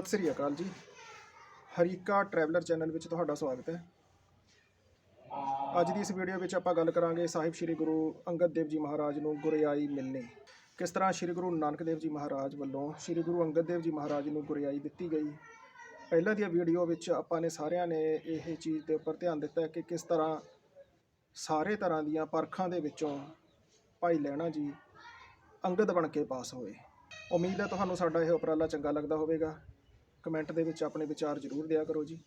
ਸਤਿ ਸ੍ਰੀ ਅਕਾਲ ਜੀ। Harike traveller channel ਵਿੱਚ ਤੁਹਾਡਾ ਸਵਾਗਤ ਹੈ। ਅੱਜ ਦੀ ਇਸ ਵੀਡੀਓ ਵਿੱਚ ਆਪਾਂ ਗੱਲ ਕਰਾਂਗੇ ਸਾਹਿਬ ਸ੍ਰੀ ਗੁਰੂ ਅੰਗਦ ਦੇਵ ਜੀ ਮਹਾਰਾਜ ਨੂੰ ਗੁਰਿਆਈ ਮਿਲਣੀ। ਕਿਸ ਤਰ੍ਹਾਂ ਸ੍ਰੀ ਗੁਰੂ ਨਾਨਕ ਦੇਵ ਜੀ ਮਹਾਰਾਜ ਵੱਲੋਂ ਸ੍ਰੀ ਗੁਰੂ ਅੰਗਦ ਦੇਵ ਜੀ ਮਹਾਰਾਜ ਨੂੰ ਗੁਰਿਆਈ ਦਿੱਤੀ ਗਈ। ਪਹਿਲਾਂ ਦੀਆਂ ਵੀਡੀਓ ਵਿੱਚ ਆਪਾਂ ਨੇ ਸਾਰਿਆਂ ਨੇ ਇਹ ਚੀਜ਼ ਦੇ ਉੱਪਰ ਧਿਆਨ ਦਿੱਤਾ ਕਿ ਕਿਸ ਤਰ੍ਹਾਂ ਸਾਰੇ ਤਰ੍ਹਾਂ ਦੀਆਂ ਪਰਖਾਂ ਦੇ ਵਿੱਚੋਂ ਭਾਈ ਲਹਿਣਾ ਜੀ ਅੰਗਦ ਬਣ ਕੇ ਪਾਸ ਹੋਏ। ਉਮੀਦ ਹੈ ਤੁਹਾਨੂੰ ਸਾਡਾ ਇਹ ਉਪਰਾਲਾ ਚੰਗਾ ਲੱਗਦਾ ਹੋਵੇਗਾ। ਕਮੈਂਟ ਦੇ ਵਿੱਚ ਆਪਣੇ ਵਿਚਾਰ ਜ਼ਰੂਰ ਦਿਆ ਕਰੋ ਜੀ।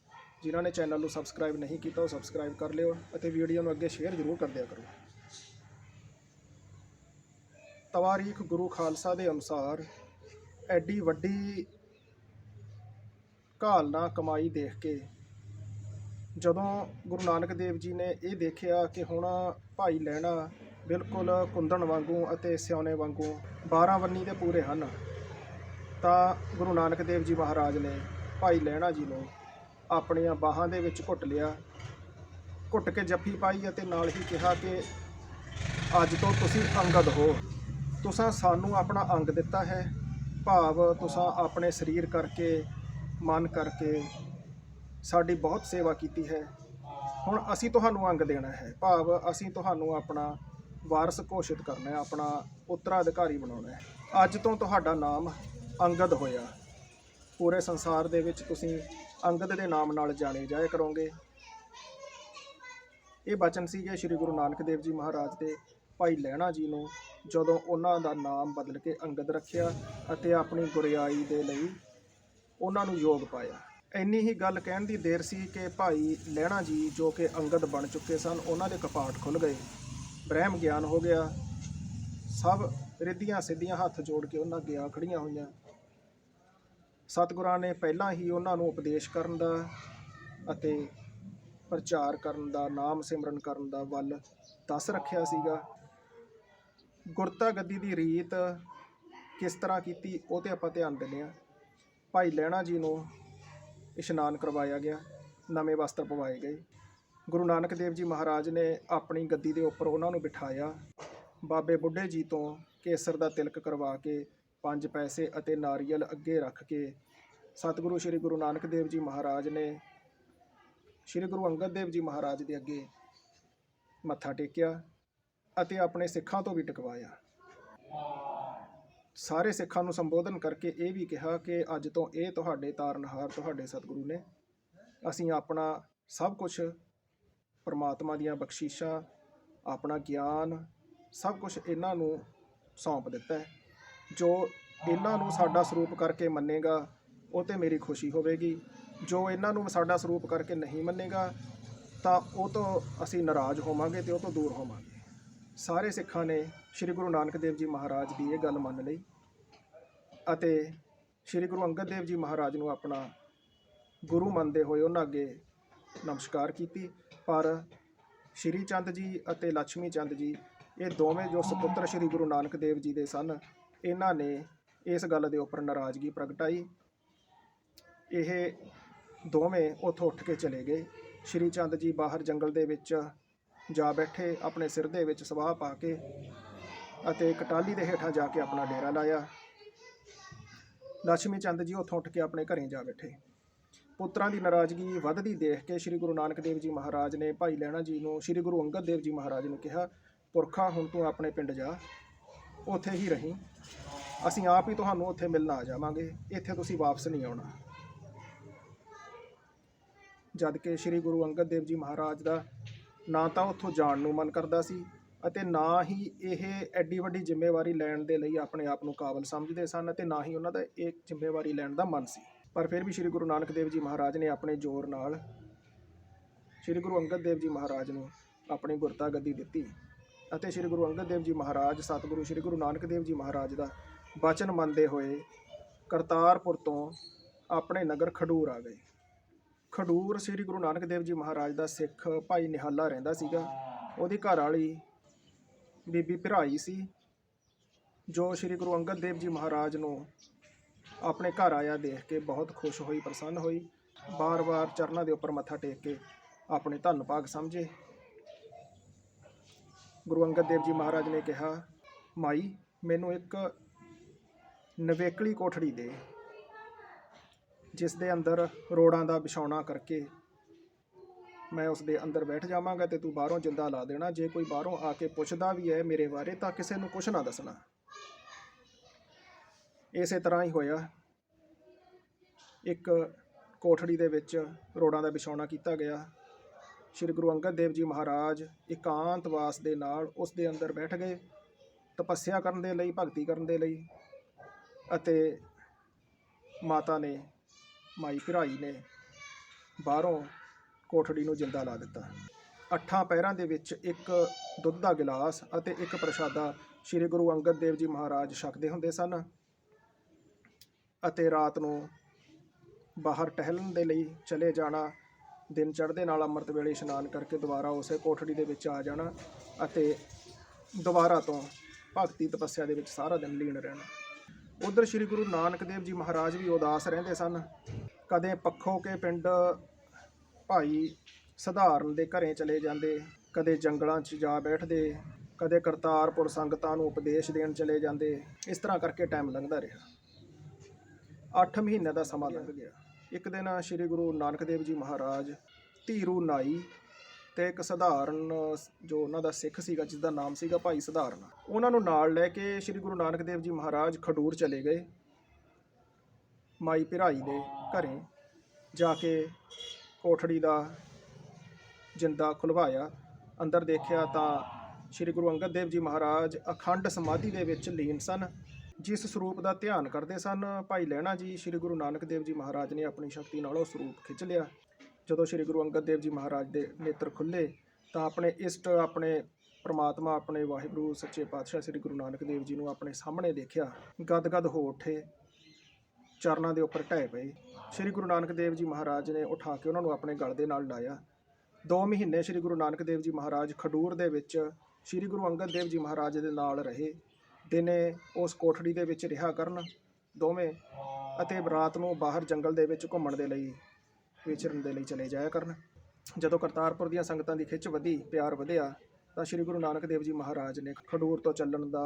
ਜਿਨ੍ਹਾਂ ਨੇ ਚੈਨਲ ਨੂੰ ਸਬਸਕ੍ਰਾਈਬ ਨਹੀਂ ਕੀਤਾ, ਉਹ ਸਬਸਕ੍ਰਾਈਬ ਕਰ ਲਿਓ ਅਤੇ ਵੀਡੀਓ ਨੂੰ ਅੱਗੇ ਸ਼ੇਅਰ ਜ਼ਰੂਰ ਕਰ ਦਿਆ ਕਰੋ। ਤਵਾਰੀਖ ਗੁਰੂ ਖਾਲਸਾ ਦੇ ਅਨੁਸਾਰ ਐਡੀ ਵੱਡੀ ਘਾਲ ਘਾਲਨਾ ਕਮਾਈ ਦੇਖ ਕੇ ਜਦੋਂ ਗੁਰੂ ਨਾਨਕ ਦੇਵ ਜੀ ਨੇ ਇਹ ਦੇਖਿਆ ਕਿ ਹੁਣ ਭਾਈ ਲੈਣਾ ਬਿਲਕੁਲ ਕੁੰਦਣ ਵਾਂਗੂ ਅਤੇ ਸਿਉਨੇ ਵਾਂਗੂ 12 ਵੰਨੀ ਦੇ ਪੂਰੇ ਹਨ ਤਾਂ ਗੁਰੂ ਨਾਨਕ ਦੇਵ ਜੀ ਮਹਾਰਾਜ ਨੇ ਭਾਈ ਲਹਿਣਾ ਜੀ ਨੂੰ ਆਪਣੀਆਂ ਬਾਹਾਂ ਦੇ ਵਿੱਚ ਘੁੱਟ ਲਿਆ, ਘੁੱਟ ਕੇ ਜੱਫੀ ਪਾਈ ਅਤੇ ਨਾਲ ਹੀ ਕਿਹਾ ਕਿ ਅੱਜ ਤੋਂ ਤੁਸੀਂ ਅੰਗਦ ਹੋ। ਤੁਸੀਂ ਸਾਨੂੰ ਆਪਣਾ ਅੰਗ ਦਿੱਤਾ ਹੈ। ਭਾਵ ਤੁਸੀਂ ਆਪਣੇ ਸਰੀਰ ਕਰਕੇ, ਮਨ ਕਰਕੇ ਸਾਡੀ ਬਹੁਤ ਸੇਵਾ ਕੀਤੀ ਹੈ। ਹੁਣ ਅਸੀਂ ਤੁਹਾਨੂੰ ਅੰਗ ਦੇਣਾ ਹੈ। ਭਾਵ ਅਸੀਂ ਤੁਹਾਨੂੰ ਆਪਣਾ ਵਾਰਸ ਘੋਸ਼ਿਤ ਕਰਨਾ ਹੈ, ਆਪਣਾ ਉੱਤਰਾਧਿਕਾਰੀ ਬਣਾਉਣਾ ਹੈ। ਅੱਜ ਤੋਂ ਤੁਹਾਡਾ ਨਾਮ ਅੰਗਦ ਹੋਇਆ। ਪੂਰੇ ਸੰਸਾਰ ਦੇ ਵਿੱਚ ਤੁਸੀਂ ਅੰਗਦ ਦੇ ਨਾਮ ਨਾਲ ਜਾਣੇ ਜਾਇਆ ਕਰੋਗੇ। ਇਹ ਬਚਨ ਸੀਗੇ ਸ੍ਰੀ ਗੁਰੂ ਨਾਨਕ ਦੇਵ ਜੀ ਮਹਾਰਾਜ ਦੇ ਭਾਈ ਲਹਿਣਾ ਜੀ ਨੂੰ, ਜਦੋਂ ਉਹਨਾਂ ਦਾ ਨਾਮ ਬਦਲ ਕੇ ਅੰਗਦ ਰੱਖਿਆ ਅਤੇ ਆਪਣੀ ਗੁਰਿਆਈ ਦੇ ਲਈ ਉਹਨਾਂ ਨੂੰ ਯੋਗ ਪਾਇਆ। ਇੰਨੀ ਹੀ ਗੱਲ ਕਹਿਣ ਦੀ ਦੇਰ ਸੀ ਕਿ ਭਾਈ ਲਹਿਣਾ ਜੀ ਜੋ ਕਿ ਅੰਗਦ ਬਣ ਚੁੱਕੇ ਸਨ, ਉਹਨਾਂ ਦੇ ਕਪਾਟ ਖੁੱਲ ਗਏ। ਬ੍ਰਹਮ ਗਿਆਨ ਹੋ ਗਿਆ। ਸਭ ਰਿੱਧੀਆਂ ਸਿੱਧੀਆਂ ਹੱਥ ਜੋੜ ਕੇ ਉਹਨਾਂ ਅੱਗੇ ਆ ਖੜੀਆਂ ਹੋਈਆਂ। ਸਤਿਗੁਰਾਂ ਨੇ ਪਹਿਲਾਂ ਹੀ ਉਹਨਾਂ ਨੂੰ ਉਪਦੇਸ਼ ਕਰਨ ਦਾ ਅਤੇ ਪ੍ਰਚਾਰ ਕਰਨ ਦਾ, ਨਾਮ ਸਿਮਰਨ ਕਰਨ ਦਾ ਵੱਲ ਦੱਸ ਰੱਖਿਆ ਸੀਗਾ। ਗੁਰਤਾ ਗੱਦੀ ਦੀ ਰੀਤ ਕਿਸ ਤਰ੍ਹਾਂ ਕੀਤੀ, ਉਹ ਤੇ ਆਪਾਂ ਧਿਆਨ ਦਿੰਦੇ ਹਾਂ। ਭਾਈ ਲਹਿਣਾ ਜੀ ਨੂੰ ਇਸ਼ਨਾਨ ਕਰਵਾਇਆ ਗਿਆ, ਨਵੇਂ ਵਸਤਰ ਪਵਾਏ ਗਏ। ਗੁਰੂ ਨਾਨਕ ਦੇਵ ਜੀ ਮਹਾਰਾਜ ਨੇ ਆਪਣੀ ਗੱਦੀ ਦੇ ਉੱਪਰ ਉਹਨਾਂ ਨੂੰ ਬਿਠਾਇਆ। ਬਾਬੇ ਬੁੱਢੇ ਜੀ ਤੋਂ ਕੇਸਰ ਦਾ ਤਿਲਕ ਕਰਵਾ ਕੇ ਪੰਜ ਪੈਸੇ ਅਤੇ ਨਾਰੀਅਲ ਅੱਗੇ ਰੱਖ ਕੇ ਸਤਿਗੁਰੂ ਸ੍ਰੀ ਗੁਰੂ ਨਾਨਕ ਦੇਵ ਜੀ ਮਹਾਰਾਜ ਨੇ ਸ੍ਰੀ ਗੁਰੂ ਅੰਗਦ ਦੇਵ ਜੀ ਮਹਾਰਾਜ ਦੇ ਅੱਗੇ ਮੱਥਾ ਟੇਕਿਆ ਅਤੇ ਆਪਣੇ ਸਿੱਖਾਂ ਤੋਂ ਵੀ ਟਕਵਾਇਆ। ਸਾਰੇ ਸਿੱਖਾਂ ਨੂੰ ਸੰਬੋਧਨ ਕਰਕੇ ਇਹ ਵੀ ਕਿਹਾ ਕਿ ਅੱਜ ਤੋਂ ਇਹ ਤੁਹਾਡੇ ਤਾਰਨਹਾਰ ਤੁਹਾਡੇ ਸਤਿਗੁਰੂ ਨੇ। ਅਸੀਂ ਆਪਣਾ ਸਭ ਕੁਝ ਪਰਮਾਤਮਾ ਦੀਆਂ ਬਖਸ਼ਿਸ਼ਾਂ, ਆਪਣਾ ਗਿਆਨ ਸਭ ਕੁਝ ਇਹਨਾਂ ਨੂੰ ਸੌਂਪ ਦਿੱਤਾ ਹੈ। ਜੋ ਇਹਨਾਂ ਨੂੰ ਸਾਡਾ ਸਰੂਪ ਕਰਕੇ ਮੰਨੇਗਾ, ਉਹ ਤੇ ਮੇਰੀ ਖੁਸ਼ੀ ਹੋਵੇਗੀ। ਜੋ ਇਹਨਾਂ ਨੂੰ ਸਾਡਾ ਸਰੂਪ ਕਰਕੇ ਨਹੀਂ ਮੰਨੇਗਾ, ਤਾਂ ਉਹ ਤੋਂ ਅਸੀਂ ਨਾਰਾਜ਼ ਹੋਵਾਂਗੇ ਤੇ ਉਹ ਤੋਂ ਦੂਰ ਹੋਵਾਂਗੇ। ਸਾਰੇ ਸਿੱਖਾਂ ਨੇ ਸ੍ਰੀ ਗੁਰੂ ਨਾਨਕ ਦੇਵ ਜੀ ਮਹਾਰਾਜ ਦੀ ਇਹ ਗੱਲ ਮੰਨ ਲਈ ਅਤੇ ਸ੍ਰੀ ਗੁਰੂ ਅੰਗਦ ਦੇਵ ਜੀ ਮਹਾਰਾਜ ਨੂੰ ਆਪਣਾ ਗੁਰੂ ਮੰਨਦੇ ਹੋਏ ਉਹਨਾਂ ਅੱਗੇ ਨਮਸਕਾਰ ਕੀਤੀ। ਪਰ ਸ਼੍ਰੀ ਚੰਦ ਜੀ ਅਤੇ ਲక్ష్ਮੀ ਚੰਦ ਜੀ ਇਹ ਦੋਵੇਂ ਜੋ ਸੁਪੁੱਤਰ ਸ੍ਰੀ ਗੁਰੂ ਨਾਨਕ ਦੇਵ ਜੀ ਦੇ ਸਨ, ਇਹਨਾਂ ਨੇ ਇਸ ਗੱਲ ਦੇ ਉੱਪਰ ਨਾਰਾਜ਼ਗੀ ਪ੍ਰਗਟਾਈ। ਇਹ ਦੋਵੇਂ ਉੱਥੋਂ ਉੱਠ ਕੇ ਚਲੇ ਗਏ। ਸ਼੍ਰੀ ਚੰਦ ਜੀ ਬਾਹਰ ਜੰਗਲ ਦੇ ਵਿੱਚ ਜਾ ਬੈਠੇ, ਆਪਣੇ ਸਿਰ ਦੇ ਵਿੱਚ ਸਵਾਹ ਪਾ ਕੇ ਅਤੇ ਕਟਾਲੀ ਦੇ ਹੇਠਾਂ ਜਾ ਕੇ ਆਪਣਾ ਡੇਰਾ ਲਾਇਆ। ਲక్ష్ਮੀ ਚੰਦ ਜੀ ਉੱਥੋਂ ਉੱਠ ਕੇ ਆਪਣੇ ਘਰੇ ਜਾ ਬੈਠੇ। ਪੁੱਤਰਾਂ ਦੀ ਨਾਰਾਜ਼ਗੀ ਵੱਧਦੀ ਦੇਖ ਕੇ ਸ੍ਰੀ ਗੁਰੂ ਨਾਨਕ ਦੇਵ ਜੀ ਮਹਾਰਾਜ ਨੇ ਭਾਈ ਲਹਿਣਾ ਜੀ ਨੂੰ, ਸ੍ਰੀ ਗੁਰੂ ਅੰਗਦ ਦੇਵ ਜੀ ਮਹਾਰਾਜ ਨੂੰ ਕਿਹਾ ਪੁਰਖਾ ਹੁਣ ਤੂੰ ਆਪਣੇ ਪਿੰਡ ਜਾ, ਉੱਥੇ ਹੀ ਰਹੀਂ। ਅਸੀਂ ਆਪ ਹੀ ਤੁਹਾਨੂੰ ਉੱਥੇ ਮਿਲਣ ਆ ਜਾਵਾਂਗੇ, ਇੱਥੇ ਤੁਸੀਂ ਵਾਪਸ ਨਹੀਂ ਆਉਣਾ। ਜਦ ਕਿ ਸ੍ਰੀ ਗੁਰੂ ਅੰਗਦ ਦੇਵ ਜੀ ਮਹਾਰਾਜ ਦਾ ਨਾ ਤਾਂ ਉੱਥੋਂ ਜਾਣ ਨੂੰ ਮਨ ਕਰਦਾ ਸੀ ਅਤੇ ਨਾ ਹੀ ਇਹ ਐਡੀ ਵੱਡੀ ਜ਼ਿੰਮੇਵਾਰੀ ਲੈਣ ਦੇ ਲਈ ਆਪਣੇ ਆਪ ਨੂੰ ਕਾਬਲ ਸਮਝਦੇ ਸਨ ਅਤੇ ਨਾ ਹੀ ਉਹਨਾਂ ਦਾ ਇਹ ਜ਼ਿੰਮੇਵਾਰੀ ਲੈਣ ਦਾ ਮਨ ਸੀ। ਪਰ ਫਿਰ ਵੀ ਸ੍ਰੀ ਗੁਰੂ ਨਾਨਕ ਦੇਵ ਜੀ ਮਹਾਰਾਜ ਨੇ ਆਪਣੇ ਜ਼ੋਰ ਨਾਲ ਸ੍ਰੀ ਗੁਰੂ ਅੰਗਦ ਦੇਵ ਜੀ ਮਹਾਰਾਜ ਨੂੰ ਆਪਣੀ ਗੁਰਤਾ ਗੱਦੀ ਦਿੱਤੀ। ਅਤੇ ਸ੍ਰੀ ਗੁਰੂ ਅੰਗਦ ਦੇਵ ਜੀ ਮਹਾਰਾਜ, ਸਤਿਗੁਰੂ ਸ੍ਰੀ ਗੁਰੂ ਨਾਨਕ ਦੇਵ ਜੀ ਮਹਾਰਾਜ ਦਾ ਬਚਨ ਮੰਨਦੇ ਹੋਏ ਕਰਤਾਰਪੁਰ ਤੋਂ ਆਪਣੇ ਨਗਰ ਖਡੂਰ ਆ ਗਏ। ਖਡੂਰ ਸ੍ਰੀ ਗੁਰੂ ਨਾਨਕ ਦੇਵ ਜੀ ਮਹਾਰਾਜ ਦਾ ਸਿੱਖ ਭਾਈ ਨਿਹਾਲਾ ਰਹਿੰਦਾ ਸੀਗਾ। ਉਹਦੀ ਘਰ ਵਾਲੀ ਬੀਬੀ ਭਰਾਈ ਸੀ, ਜੋ ਸ੍ਰੀ ਗੁਰੂ ਅੰਗਦ ਦੇਵ ਜੀ ਮਹਾਰਾਜ ਨੂੰ ਆਪਣੇ ਘਰ ਆਇਆ ਦੇਖ ਕੇ ਬਹੁਤ ਖੁਸ਼ ਹੋਈ, ਪ੍ਰਸੰਨ ਹੋਈ। ਬਾਰ-ਬਾਰ ਚਰਨਾਂ ਦੇ ਉੱਪਰ ਮੱਥਾ ਟੇਕ ਕੇ ਆਪਣੇ ਧੰਨ ਭਾਗ ਸਮਝੇ। ਗੁਰੂ ਅੰਗਦ ਦੇਵ ਜੀ ਮਹਾਰਾਜ ਨੇ ਕਿਹਾ, ਮਾਈ, ਮੈਨੂੰ ਇੱਕ ਨਵੇਕਲੀ ਕੋਠੜੀ ਦੇ, ਜਿਸ ਦੇ ਅੰਦਰ ਰੋੜਾਂ ਦਾ ਵਿਛਾਉਣਾ ਕਰਕੇ ਮੈਂ ਉਸ ਦੇ ਅੰਦਰ ਬੈਠ ਜਾਵਾਂਗਾ ਤੇ ਤੂੰ ਬਾਹਰੋਂ ਜਿੰਦਾ ਲਾ ਦੇਣਾ। ਜੇ ਕੋਈ ਬਾਹਰੋਂ ਆ ਕੇ ਪੁੱਛਦਾ ਵੀ ਹੈ ਮੇਰੇ ਬਾਰੇ, ਤਾਂ ਕਿਸੇ ਨੂੰ ਕੁਝ ਨਾ ਦੱਸਣਾ। ਇਸੇ ਤਰ੍ਹਾਂ ਹੀ ਹੋਇਆ। ਇੱਕ ਕੋਠੜੀ ਦੇ ਵਿੱਚ ਰੋੜਾਂ ਦਾ ਵਿਛਾਉਣਾ ਕੀਤਾ ਗਿਆ। ਸ੍ਰੀ ਗੁਰੂ ਅੰਗਦ ਦੇਵ ਜੀ ਮਹਾਰਾਜ ਇਕਾਂਤਵਾਸ ਦੇ ਨਾਲ ਉਸ ਦੇ ਅੰਦਰ ਬੈਠ ਗਏ, ਤਪੱਸਿਆ ਕਰਨ ਦੇ ਲਈ, ਭਗਤੀ ਕਰਨ ਦੇ ਲਈ ਅਤੇ ਮਾਤਾ ਨੇ, ਮਾਈ ਭਰਾਈ ਨੇ ਬਾਹਰੋਂ ਕੋਠੜੀ ਨੂੰ ਜਿੰਦਾ ਲਾ ਦਿੱਤਾ। ਅੱਠਾਂ ਪੈਰਾਂ ਦੇ ਵਿੱਚ ਇੱਕ ਦੁੱਧ ਦਾ ਗਿਲਾਸ ਅਤੇ ਇੱਕ ਪ੍ਰਸ਼ਾਦਾ ਸ੍ਰੀ ਗੁਰੂ ਅੰਗਦ ਦੇਵ ਜੀ ਮਹਾਰਾਜ ਛਕਦੇ ਹੁੰਦੇ ਸਨ ਅਤੇ ਰਾਤ ਨੂੰ ਬਾਹਰ ਟਹਿਲਣ ਦੇ ਲਈ ਚਲੇ ਜਾਣਾ ਦਿਨ ਚੜ੍ਹਦੇ ਨਾਲ ਅੰਮ੍ਰਿਤ ਵੇਲੇ ਇਸ਼ਨਾਨ ਕਰਕੇ ਦੁਬਾਰਾ ਉਸੇ ਕੋਠੜੀ ਦੇ ਵਿੱਚ ਆ ਜਾਣਾ ਅਤੇ ਦੁਬਾਰਾ ਤੋਂ ਭਗਤੀ ਤਪੱਸਿਆ ਦੇ ਵਿੱਚ ਸਾਰਾ ਦਿਨ ਲੀਨ ਰਹਿਣਾ। ਉਧਰ ਸ੍ਰੀ ਗੁਰੂ ਨਾਨਕ ਦੇਵ ਜੀ ਮਹਾਰਾਜ ਵੀ ਉਦਾਸ ਰਹਿੰਦੇ ਸਨ। ਕਦੇ ਪੱਖੋ ਕੇ ਪਿੰਡ ਭਾਈ ਸਧਾਰਨ ਦੇ ਘਰੇ ਚਲੇ ਜਾਂਦੇ, ਕਦੇ ਜੰਗਲਾਂ 'ਚ ਜਾ ਬੈਠਦੇ, ਕਦੇ ਕਰਤਾਰਪੁਰ ਸੰਗਤਾਂ ਨੂੰ ਉਪਦੇਸ਼ ਦੇਣ ਚਲੇ ਜਾਂਦੇ। ਇਸ ਤਰ੍ਹਾਂ ਕਰਕੇ ਟਾਈਮ ਲੰਘਦਾ ਰਿਹਾ। 8 ਮਹੀਨੇ ਦਾ ਸਮਾਂ ਲੰਘ ਗਿਆ। ਇੱਕ ਦਿਨ ਸ੍ਰੀ ਗੁਰੂ ਨਾਨਕ ਦੇਵ ਜੀ ਮਹਾਰਾਜ, ਧੀਰੂ ਨਾਈ ਤੇ ਇੱਕ ਸਧਾਰਨ ਜੋ ਉਹਨਾਂ ਦਾ ਸਿੱਖ ਸੀਗਾ ਜਿਸ ਦਾ ਨਾਮ ਸੀਗਾ ਭਾਈ ਸਧਾਰਨ। ਉਹਨਾਂ ਨੂੰ ਨਾਲ ਲੈ ਕੇ ਸ੍ਰੀ ਗੁਰੂ ਨਾਨਕ ਦੇਵ ਜੀ ਮਹਾਰਾਜ ਖਡੂਰ ਚਲੇ ਗਏ। ਮਾਈ ਭਿਰਾਈ ਦੇ ਘਰੇ ਜਾ ਕੇ ਕੋਠੜੀ ਦਾ ਜਿੰਦਾ ਖੁਲਵਾਇਆ। ਅੰਦਰ ਦੇਖਿਆ ਤਾਂ ਸ੍ਰੀ ਗੁਰੂ ਅੰਗਦ ਦੇਵ ਜੀ ਮਹਾਰਾਜ ਅਖੰਡ ਸਮਾਧੀ ਦੇ ਵਿੱਚ ਲੀਨ ਸਨ। ਜਿਸ ਸਰੂਪ ਦਾ ਧਿਆਨ ਕਰਦੇ ਸਨ, ਭਾਈ ਲਹਿਣਾ ਜੀ, ਸ੍ਰੀ ਗੁਰੂ ਨਾਨਕ ਦੇਵ ਜੀ ਮਹਾਰਾਜ ਨੇ ਆਪਣੀ ਸ਼ਕਤੀ ਨਾਲ ਉਹ ਸਰੂਪ ਖਿੱਚ ਲਿਆ। ਜਦੋਂ ਸ੍ਰੀ ਗੁਰੂ ਅੰਗਦ ਦੇਵ ਜੀ ਮਹਾਰਾਜ ਦੇ ਨੇਤਰ ਖੁੱਲੇ, ਤਾਂ ਆਪਣੇ ਇਸ਼ਟ, ਆਪਣੇ ਪ੍ਰਮਾਤਮਾ, ਆਪਣੇ ਵਾਹਿਗੁਰੂ, ਸੱਚੇ ਪਾਤਸ਼ਾਹ ਸ੍ਰੀ ਗੁਰੂ ਨਾਨਕ ਦੇਵ ਜੀ ਨੂੰ ਆਪਣੇ ਸਾਹਮਣੇ ਦੇਖਿਆ। ਗਦਗਦ ਹੋ ਉੱਠੇ, ਚਰਨਾਂ ਦੇ ਉੱਪਰ ਢਹਿ ਪਏ। ਸ੍ਰੀ ਗੁਰੂ ਨਾਨਕ ਦੇਵ ਜੀ ਮਹਾਰਾਜ ਨੇ ਉਠਾ ਕੇ ਉਹਨਾਂ ਨੂੰ ਆਪਣੇ ਗਲ ਦੇ ਨਾਲ ਲਾਇਆ। ਦੋ ਮਹੀਨੇ ਸ੍ਰੀ ਗੁਰੂ ਨਾਨਕ ਦੇਵ ਜੀ ਮਹਾਰਾਜ ਖਡੂਰ ਦੇ ਵਿੱਚ ਸ੍ਰੀ ਗੁਰੂ ਅੰਗਦ ਦੇਵ ਜੀ ਮਹਾਰਾਜ ਦੇ ਨਾਲ ਰਹੇ। ਦਿਨੇ ਉਸ ਕੋਠੜੀ ਦੇ ਵਿੱਚ ਰਿਹਾ ਕਰਨ ਦੋਵੇਂ ਅਤੇ ਰਾਤ ਨੂੰ ਬਾਹਰ ਜੰਗਲ ਦੇ ਵਿੱਚ ਘੁੰਮਣ ਦੇ ਲਈ ਵਿਚਰਨ ਦੇ ਲਈ ਚਲੇ ਜਾਇਆ ਕਰਨ। ਜਦੋਂ ਕਰਤਾਰਪੁਰ ਦੀਆਂ ਸੰਗਤਾਂ ਦੀ ਖਿੱਚ ਵਧੀ, ਪਿਆਰ ਵਧਿਆ, ਤਾਂ ਸ੍ਰੀ ਗੁਰੂ ਨਾਨਕ ਦੇਵ ਜੀ ਮਹਾਰਾਜ ਨੇ ਖਡੂਰ ਤੋਂ ਚੱਲਣ ਦਾ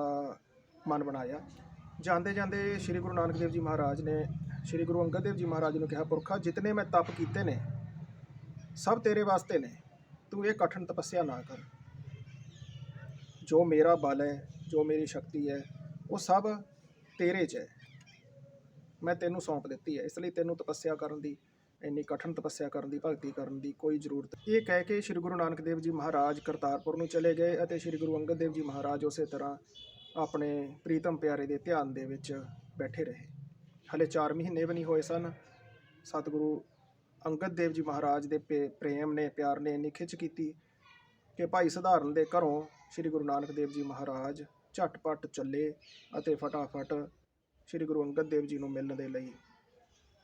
ਮਨ ਬਣਾਇਆ। ਜਾਂਦੇ ਜਾਂਦੇ ਸ੍ਰੀ ਗੁਰੂ ਨਾਨਕ ਦੇਵ ਜੀ ਮਹਾਰਾਜ ਨੇ ਸ੍ਰੀ ਗੁਰੂ ਅੰਗਦ ਦੇਵ ਜੀ ਮਹਾਰਾਜ ਨੂੰ ਕਿਹਾ, ਪੁਰਖਾ, ਜਿਤਨੇ ਮੈਂ ਤਪ ਕੀਤੇ ਨੇ, ਸਭ ਤੇਰੇ ਵਾਸਤੇ ਨੇ, ਤੂੰ ਇਹ ਕਠਨ ਤਪੱਸਿਆ ਨਾ ਕਰ। ਜੋ ਮੇਰਾ ਬਲ ਹੈ ਜੋ ਮੇਰੀ ਸ਼ਕਤੀ ਹੈ, ਉਹ ਸਭ ਤੇਰੇ 'ਚ ਹੈ। ਮੈਂ ਤੈਨੂੰ ਸੌਂਪ ਦਿੱਤੀ ਹੈ। ਇਸ ਲਈ ਤੈਨੂੰ ਤਪੱਸਿਆ ਕਰਨ ਦੀ, ਇੰਨੀ ਕਠਿਨ ਤਪੱਸਿਆ ਕਰਨ ਦੀ, ਭਗਤੀ ਕਰਨ ਦੀ ਕੋਈ ਜ਼ਰੂਰਤ ਇਹ ਕਹਿ ਕੇ ਸ੍ਰੀ ਗੁਰੂ ਨਾਨਕ ਦੇਵ ਜੀ ਮਹਾਰਾਜ ਕਰਤਾਰਪੁਰ ਨੂੰ ਚਲੇ ਗਏ ਅਤੇ ਸ੍ਰੀ ਗੁਰੂ ਅੰਗਦ ਦੇਵ ਜੀ ਮਹਾਰਾਜ ਉਸੇ ਤਰ੍ਹਾਂ ਆਪਣੇ ਪ੍ਰੀਤਮ ਪਿਆਰੇ ਦੇ ਧਿਆਨ ਦੇ ਵਿੱਚ ਬੈਠੇ ਰਹੇ। ਹਲੇ 4 ਮਹੀਨੇ ਵੀ ਨਹੀਂ ਹੋਏ ਸਨ। ਸਤਿਗੁਰੂ ਅੰਗਦ ਦੇਵ ਜੀ ਮਹਾਰਾਜ ਦੇ ਪੇ- ਪ੍ਰੇਮ ਨੇ, ਪਿਆਰ ਨੇ ਇੰਨੀ ਖਿੱਚ ਕੀਤੀ ਕਿ ਭਾਈ ਸਧਾਰਨ ਦੇ ਘਰੋਂ ਸ੍ਰੀ ਗੁਰੂ ਨਾਨਕ ਦੇਵ ਜੀ ਮਹਾਰਾਜ ਝਟਪਟ ਚੱਲੇ ਅਤੇ ਫਟਾਫਟ ਸ੍ਰੀ ਗੁਰੂ ਅੰਗਦ ਦੇਵ ਜੀ ਨੂੰ ਮਿਲਣ ਦੇ ਲਈ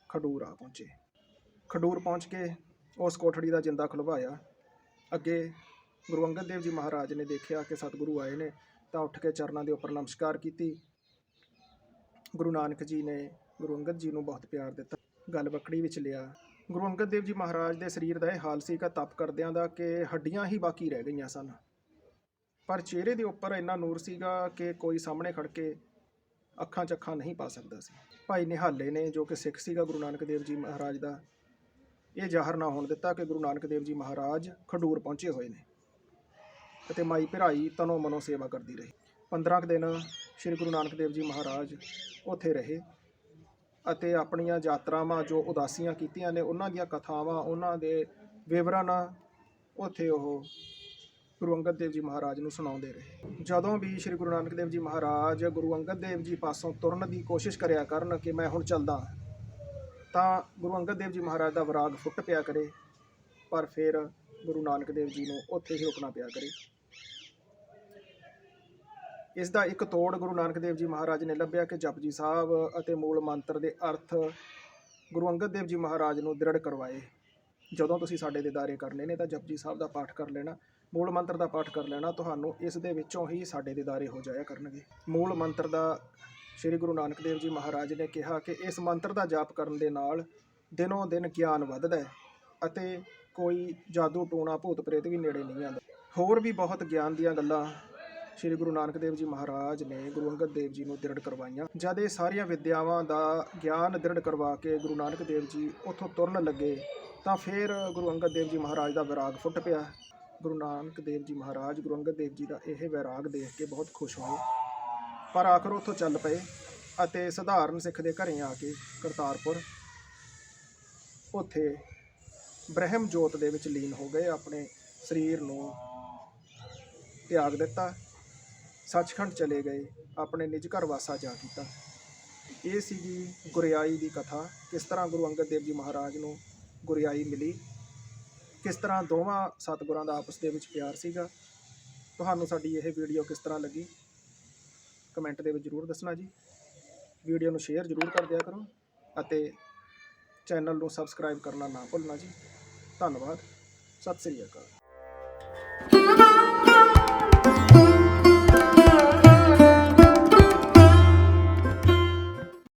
ਖਡੂਰ ਆ ਪਹੁੰਚੇ। ਖਡੂਰ ਪਹੁੰਚ ਕੇ ਉਸ ਕੋਠੜੀ ਦਾ ਜਿੰਦਾ ਖੁਲਵਾਇਆ। ਅੱਗੇ ਗੁਰੂ ਅੰਗਦ ਦੇਵ ਜੀ ਮਹਾਰਾਜ ਨੇ ਦੇਖਿਆ ਕਿ ਸਤਿਗੁਰੂ ਆਏ ਨੇ ਤਾਂ ਉੱਠ ਕੇ ਚਰਨਾਂ ਦੇ ਉੱਪਰ ਨਮਸਕਾਰ ਕੀਤੀ। ਗੁਰੂ ਨਾਨਕ ਜੀ ਨੇ ਗੁਰੂ ਅੰਗਦ ਜੀ ਨੂੰ ਬਹੁਤ ਪਿਆਰ ਦਿੱਤਾ। ਗੱਲ ਬੱਕੜੀ ਵਿੱਚ ਲਿਆ। ਗੁਰੂ ਅੰਗਦ ਦੇਵ ਜੀ ਮਹਾਰਾਜ ਦੇ ਸਰੀਰ ਦਾ ਇਹ ਹਾਲ ਸੀ ਕਿ ਤਪ ਕਰਦਿਆਂ ਦਾ ਕਿ ਹੱਡੀਆਂ ਹੀ ਬਾਕੀ ਰਹਿ ਗਈਆਂ ਸਨ। ਪਰ ਚਿਹਰੇ ਦੇ ਉੱਪਰ ਇੰਨਾ ਨੂਰ ਸੀਗਾ ਕਿ ਕੋਈ ਸਾਹਮਣੇ ਖੜ ਕੇ ਅੱਖਾਂ 'ਚ ਅੱਖਾਂ ਨਹੀਂ ਪਾ ਸਕਦਾ ਸੀ। ਭਾਈ ਨਿਹਾਲੇ ਨੇ ਜੋ ਕਿ ਸਿੱਖ ਸੀਗਾ ਗੁਰੂ ਨਾਨਕ ਦੇਵ ਜੀ ਮਹਾਰਾਜ ਦਾ, ਇਹ ਜ਼ਾਹਰ ਨਾ ਹੋਣ ਦਿੱਤਾ ਕਿ ਗੁਰੂ ਨਾਨਕ ਦੇਵ ਜੀ ਮਹਾਰਾਜ ਖਡੂਰ ਪਹੁੰਚੇ ਹੋਏ ਨੇ ਅਤੇ ਮਾਈ ਭਰਾਈ ਤਨੋ ਮਨੋ ਸੇਵਾ ਕਰਦੀ ਰਹੀ। 15 ਕੁ ਦਿਨ ਸ੍ਰੀ ਗੁਰੂ ਨਾਨਕ ਦੇਵ ਜੀ ਮਹਾਰਾਜ ਉੱਥੇ ਰਹੇ ਅਤੇ ਆਪਣੀਆਂ ਯਾਤਰਾਵਾਂ ਜੋ ਉਦਾਸੀਆਂ ਕੀਤੀਆਂ ਨੇ, ਉਹਨਾਂ ਦੀਆਂ ਕਥਾਵਾਂ, ਉਹਨਾਂ ਦੇ ਵਿਵਰਣ ਉੱਥੇ ਉਹ ਗੁਰੂ ਅੰਗਦ ਦੇਵ ਜੀ ਮਹਾਰਾਜ ਨੂੰ ਸੁਣਾਉਂਦੇ ਰਹੇ। ਜਦੋਂ ਵੀ ਸ੍ਰੀ ਗੁਰੂ ਨਾਨਕ ਦੇਵ ਜੀ ਮਹਾਰਾਜ ਗੁਰੂ ਅੰਗਦ ਦੇਵ ਜੀ ਪਾਸੋਂ ਤੁਰਨ ਦੀ ਕੋਸ਼ਿਸ਼ ਕਰਿਆ ਕਰਨ ਕਿ ਮੈਂ ਹੁਣ ਚੱਲਦਾ ਤਾਂ ਗੁਰੂ ਅੰਗਦ ਦੇਵ ਜੀ ਮਹਾਰਾਜ ਦਾ ਵਿਰਾਗ ਫੁੱਟ ਪਿਆ ਕਰੇ, ਪਰ ਫਿਰ ਗੁਰੂ ਨਾਨਕ ਦੇਵ ਜੀ ਨੂੰ ਉੱਥੇ ਹੀ ਰੁਕਣਾ ਪਿਆ ਕਰੇ। ਇਸ ਦਾ ਇੱਕ ਤੋੜ ਗੁਰੂ ਨਾਨਕ ਦੇਵ ਜੀ ਮਹਾਰਾਜ ਨੇ ਲੱਭਿਆ ਕਿ ਜਪਜੀ ਸਾਹਿਬ ਅਤੇ ਮੂਲ ਮੰਤਰ ਦੇ ਅਰਥ ਗੁਰੂ ਅੰਗਦ ਦੇਵ ਜੀ ਮਹਾਰਾਜ ਨੂੰ ਦ੍ਰਿੜ ਕਰਵਾਏ। ਜਦੋਂ ਤੁਸੀਂ ਸਾਡੇ ਦੀਦਾਰੇ ਕਰਨੇ ਨੇ ਤਾਂ ਜਪਜੀ ਸਾਹਿਬ ਦਾ ਪਾਠ ਕਰ ਲੈਣਾ, ਮੂਲ ਮੰਤਰ ਦਾ ਪਾਠ ਕਰ ਲੈਣਾ, ਤੁਹਾਨੂੰ ਇਸ ਦੇ ਵਿੱਚੋਂ ਹੀ ਸਾਡੇ ਦੀਦਾਰੇ ਹੋ ਜਾਇਆ ਕਰਨਗੇ। ਮੂਲ ਮੰਤਰ ਦਾ ਸ੍ਰੀ ਗੁਰੂ ਨਾਨਕ ਦੇਵ ਜੀ ਮਹਾਰਾਜ ਨੇ ਕਿਹਾ ਕਿ ਇਸ ਮੰਤਰ ਦਾ ਜਾਪ ਕਰਨ ਦੇ ਨਾਲ ਦਿਨੋਂ ਦਿਨ ਗਿਆਨ ਵੱਧਦਾ ਹੈ ਅਤੇ ਕੋਈ ਜਾਦੂ ਟੂਣਾ ਭੂਤ ਪ੍ਰੇਤ ਵੀ ਨੇੜੇ ਨਹੀਂ ਆਉਂਦਾ। ਹੋਰ ਵੀ ਬਹੁਤ ਗਿਆਨ ਦੀਆਂ ਗੱਲਾਂ ਸ੍ਰੀ ਗੁਰੂ ਨਾਨਕ ਦੇਵ ਜੀ ਮਹਾਰਾਜ ਨੇ ਗੁਰੂ ਅੰਗਦ ਦੇਵ ਜੀ ਨੂੰ ਦ੍ਰਿੜ ਕਰਵਾਈਆਂ। ਜਦ ਇਹ ਸਾਰੀਆਂ ਵਿਦਿਆਵਾਂ ਦਾ ਗਿਆਨ ਦ੍ਰਿੜ ਕਰਵਾ ਕੇ ਗੁਰੂ ਨਾਨਕ ਦੇਵ ਜੀ ਉੱਥੋਂ ਤੁਰਨ ਲੱਗੇ ਤਾਂ ਫਿਰ ਗੁਰੂ ਅੰਗਦ ਦੇਵ ਜੀ ਮਹਾਰਾਜ ਦਾ ਵਿਰਾਗ ਫੁੱਟ ਪਿਆ ਗੁਰੂ ਨਾਨਕ ਦੇਵ ਜੀ ਮਹਾਰਾਜ, ਗੁਰੂ ਅੰਗਦ ਦੇਵ ਜੀ ਦਾ ਇਹ ਵਿਰਾਗ ਦੇਖ ਕੇ ਬਹੁਤ ਖੁਸ਼ ਹੋਏ। ਪਰ ਆਖਰ ਉੱਥੋਂ ਚੱਲ ਪਏ ਅਤੇ ਸਧਾਰਨ ਸਿੱਖ ਦੇ ਘਰੇ ਆ ਕੇ ਕਰਤਾਰਪੁਰ ਉੱਥੇ ਬ੍ਰਹਮ ਜੋਤ ਦੇ ਵਿੱਚ ਲੀਨ ਹੋ ਗਏ, ਆਪਣੇ ਸਰੀਰ ਨੂੰ ਤਿਆਗ ਦਿੱਤਾ, ਸੱਚਖੰਡ ਚਲੇ ਗਏ, ਆਪਣੇ ਨਿਜ ਘਰ ਵਾਸਾ ਜਾ ਕੀਤਾ। ਇਹ ਸੀਗੀ ਗੁਰਿਆਈ ਦੀ ਕਥਾ। ਕਿਸ ਤਰ੍ਹਾਂ ਗੁਰੂ ਅੰਗਦ ਦੇਵ ਜੀ ਮਹਾਰਾਜ ਨੂੰ ਗੁਰਿਆਈ ਮਿਲੀ। ਕਿਸ ਤਰ੍ਹਾਂ ਦੋਵਾਂ ਸਤਿਗੁਰਾਂ ਦਾ ਆਪਸ ਦੇ ਵਿੱਚ ਪਿਆਰ ਸੀਗਾ? ਤੁਹਾਨੂੰ ਸਾਡੀ ਇਹ ਵੀਡੀਓ ਕਿਸ ਤਰ੍ਹਾਂ ਲੱਗੀ? ਕਮੈਂਟ ਦੇ ਵਿੱਚ ਜ਼ਰੂਰ ਦੱਸਣਾ ਜੀ। ਵੀਡੀਓ ਨੂੰ ਸ਼ੇਅਰ ਜ਼ਰੂਰ ਕਰ ਦਿਆ ਕਰੋ ਅਤੇ ਚੈਨਲ ਨੂੰ ਸਬਸਕ੍ਰਾਈਬ ਕਰਨਾ ਨਾ ਭੁੱਲਣਾ ਜੀ। ਧੰਨਵਾਦ। ਸਤਿ ਸ੍ਰੀ ਅਕਾਲ।